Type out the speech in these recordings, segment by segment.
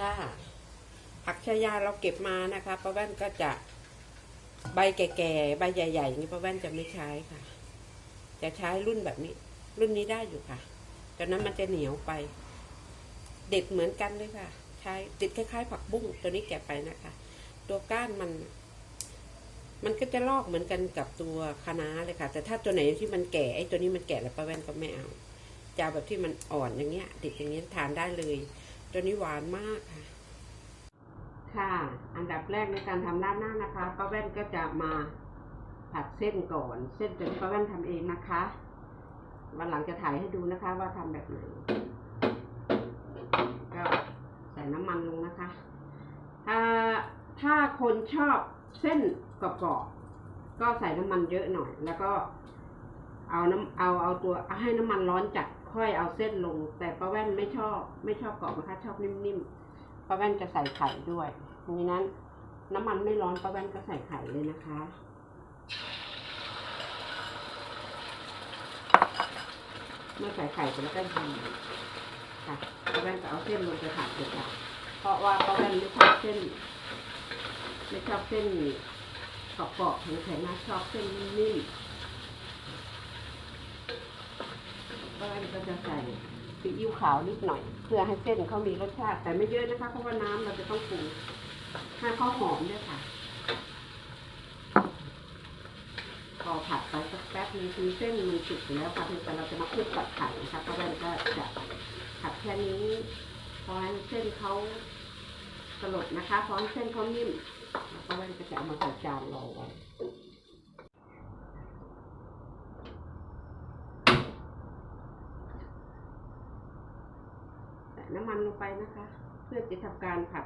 ถ้าผักชายาเราเก็บมานะคะป้าแว่นก็จะใบแก่ๆใบใหญ่ๆอย่างนี้ป้าแว่นจะไม่ใช้ค่ะ จะใช้รุ่นแบบนี้ รุ่นนี้ได้อยู่ค่ะตอนนั้นมันจะเหนียวไป เด็ดเหมือนกันเลยค่ะ ใช้ติดคล้ายๆ ผักบุ้งตัวนี้แกะไปนะคะ ตัวก้านมัน มันก็จะลอกเหมือนกันกับตัวคะน้าเลยค่ะ แต่ถ้าตัวไหนที่มันแก่ไอ้ตัวนี้มันแก่แล้วป้าแว่นก็ไม่เอาจะเอาแบบที่มันอ่อนอย่างเงี้ยติดอย่างเงี้ยทานได้เลย ตัวนี้หวานมากค่ะ ค่ะ อันดับแรกในการทำราดหน้านะคะป้าแว่นก็จะมาผัดเส้นก่อน เส้นตัวนี้ป้าแว่นทำเองนะคะ วันหลังจะถ่ายให้ดูนะคะว่าทำแบบไหน ก็ใส่น้ำมันลงนะคะ ถ้าถ้าคนชอบเส้นกรอบๆก็ใส่น้ำมันเยอะหน่อย แล้วก็ เอาน้ำเอาเอาตัวเอาให้น้ำมันร้อนจัดค่อยเอาเส้นลง แต่ป้าแว่นไม่ชอบ ไม่ชอบกรอบนะคะชอบนิ่มๆป้าแว่นจะใส่ไข่ด้วยดังนั้น น้ำมันไม่ร้อนป้าแว่นก็ใส่ไข่เลยนะคะเมื่อใส่ไข่ไปแล้วก็ยีค่ะป้าแว่นก็เอาเส้นลงไปผัดเลยค่ะเพราะว่าป้าแว่นไม่ชอบเส้น ไม่ชอบเส้นกรอบๆแข็งๆนะชอบเส้นนิ่มๆ ป้าแว่นก็จะใส่ซีอิ๊วขาวนิดหน่อย เพื่อให้เส้นเขามีรสชาติ แต่ไม่เยอะนะคะ เพราะว่าน้ำเราจะต้องปรุงให้เขาหอมด้วยค่ะพอผัดไปสักแป๊บนึงคือเส้นมันสุกแล้วค่ะเพียงแต่เราจะมาคลุกกับไข่นะคะป้าแว่นก็จะผัดแค่นี้พอให้เส้นเขาสลดนะคะพอให้เส้นเขานิ่มแล้วป้าแว่นก็จะเอามาใส่จานรอไว้ใส่ น้ำมันลงไปนะคะ เพื่อจะทำการผัด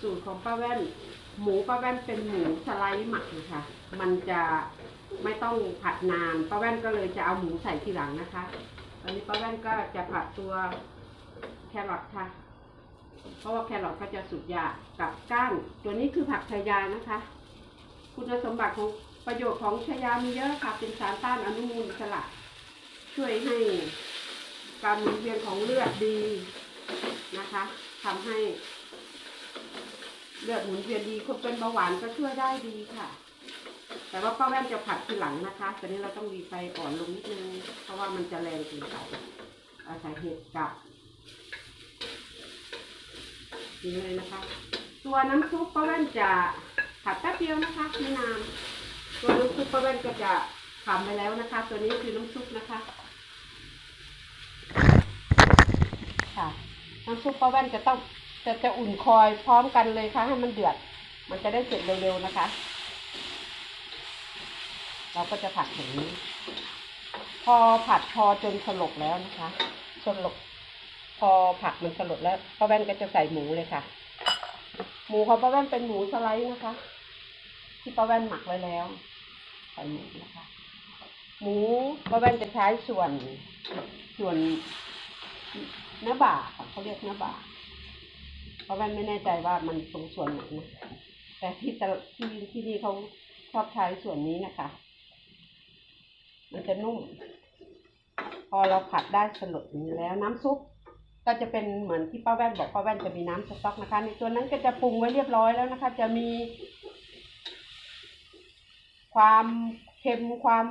สูตรของป้าแว่น หมูป้าแว่นเป็นหมูสไลด์หมักนะคะมันจะไม่ต้องผัดนานป้าแว่นก็เลยจะเอาหมูใส่ทีหลังนะคะตอนนี้ป้าแว่นก็จะผัดตัวแครอทค่ะ เพราะว่าแครอทก็จะสุกยากกับก้าน ตัวนี้คือผักชายานะคะ คุณสมบัติของประโยชน์ของชายามีเยอะค่ะ เป็นสารต้านอนุมูลอิสระ ช่วยให้การหมุนเวียนของเลือดดีนะคะทำให้เลือดหมุนเวียนดีคนเป็นเบาหวานก็ช่วยได้ดีค่ะ แต่ว่าป้าแว่นจะผัดทีหลังนะคะตอนนี้เราต้องมีไฟอ่อนลงนิดนึง เพราะว่ามันจะแรงเกินไปอาใส่เห็ดกับนี่เลยนะคะ ตัวน้ำซุปป้าแว่นจะ ผัดแป๊บเดียวนะคะไม่นานตัวน้ำซุปป้าแว่นก็จะทำไปแล้วนะคะ ตัวนี้คือน้ำซุปนะคะ ค่ะน้ำซุปป้าแว่นจะต้องจะจะอุ่นคอยพร้อมกันเลยค่ะ ให้มันเดือด มันจะได้เสร็จเร็วๆนะคะ เราก็จะผัดอย่างนี้ พอผัดพอจนสลบแล้วนะคะสลบพอผักมันสลบแล้วป้าแว่นก็จะใส่หมูเลยค่ะ หมูของป้าแว่นเป็นหมูสไลด์นะคะ ที่ป้าแว่นหมักไว้แล้วใส่หมูนะคะ หมูป้าแว่นจะใช้ส่วนส่วนเนื้อบ่าเขาเรียกเนื้อบ่าเพราแว่นไม่แน่ใจว่ามันตรงส่วนไหนนะแต่ที่ตะที่ที่นี่เขาชอบใช้ส่วนนี้นะคะ มันจะนุ่ม พอเราผัดได้สลดนี้แล้วน้ำซุปก็จะเป็นเหมือนที่ป้าแว่นบอกป้าแว่นจะมีน้ำสต๊อกนะคะ ในตัวนั้นก็จะปรุงไว้เรียบร้อยแล้วนะคะ จะมี ความเค็มความ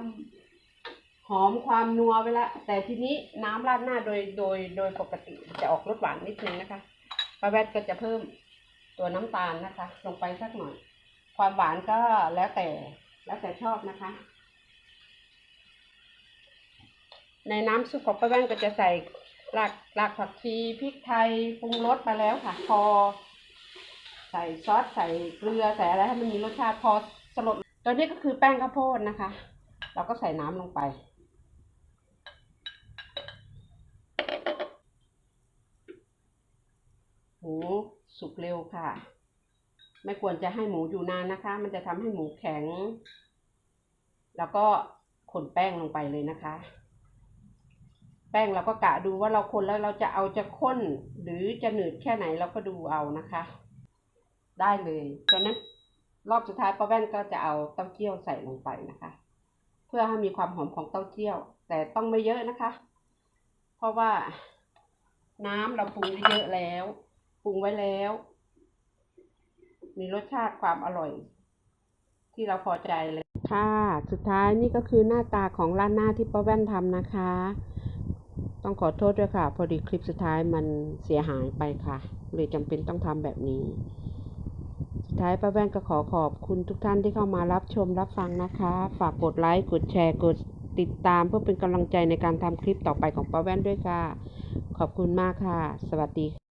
หอมความนัวไปละแต่ทีนี้น้ำราดหน้าโดยโดยโดยปกติจะออกรสหวานนิดนึงนะคะป้าแวดก็จะเพิ่มตัวน้ำตาลนะคะ ลงไปสักหน่อย ความหวานก็แล้วแต่แล้วแต่ชอบนะคะ ในน้ำซุปของป้าแว่นก็จะใส่รากรากผักชีพริกไทยปรุงรสไปแล้วค่ะพอ ใส่ซอสใส่เกลือใส่อะไรให้มันมีรสชาติพอสลด ตัวนี้ก็คือแป้งข้าวโพดนะคะ เราก็ใส่น้ำลงไป หมูสุกเร็วค่ะ ไม่ควรจะให้หมูอยู่นานนะคะ มันจะทำให้หมูแข็ง แล้วก็คนแป้งลงไปเลยนะคะ แป้งเราก็กะดูว่าเราคนแล้วเราจะเอาจะข้นหรือจะหนืดแค่ไหนเราก็ดูเอานะคะ ได้เลยตอนนั้น รอบสุดท้ายป้าแว่นก็จะเอาเต้าเจี้ยวใส่ลงไปนะคะ เพื่อให้มีความหอมของเต้าเจี้ยว แต่ต้องไม่เยอะนะคะ เพราะว่าน้ำเราปรุงไว้เยอะแล้วปรุงไว้แล้ว มีรสชาติความอร่อย ที่เราพอใจเลยค่ะ สุดท้ายนี่ก็คือหน้าตาของร้านหน้าที่ป้าแว่นทำนะคะ ต้องขอโทษด้วยค่ะ พอดีคลิปสุดท้ายมันเสียหายไปค่ะ เลยจำเป็นต้องทำแบบนี้ ท้ายป้าแว่นก็ขอขอบคุณทุกท่านที่เข้ามารับชมรับฟังนะคะ ฝากกดไลค์กดแชร์กดติดตามเพื่อเป็นกำลังใจในการทำคลิปต่อไปของป้าแว่นด้วยค่ะ ขอบคุณมากค่ะ สวัสดีค่ะ